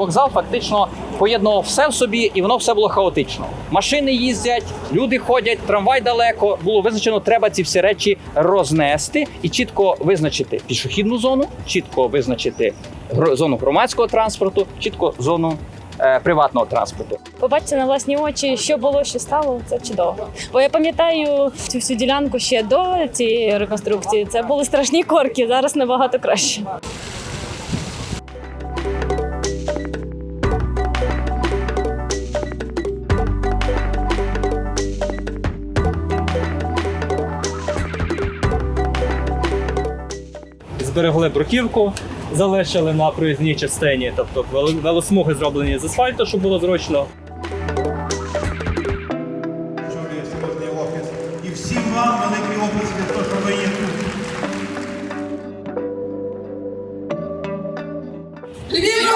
вокзал фактично поєднував все в собі, і воно все було хаотично. Машини їздять, люди ходять, трамвай далеко. Було визначено, треба ці всі речі рознести і чітко визначити пішохідну зону, чітко визначити зону громадського транспорту, чітко зону е, приватного транспорту. Побачити на власні очі, що було, що стало, це чудово. Бо я пам'ятаю цю всю ділянку ще до цієї реконструкції. Це були страшні корки, зараз набагато краще. Зберегли бруківку, залишили на проїзній частині, тобто вел- велосмуги зроблені з асфальту, щоб було зручно. І всім вам великий оплески за те, що ви є тут. Львів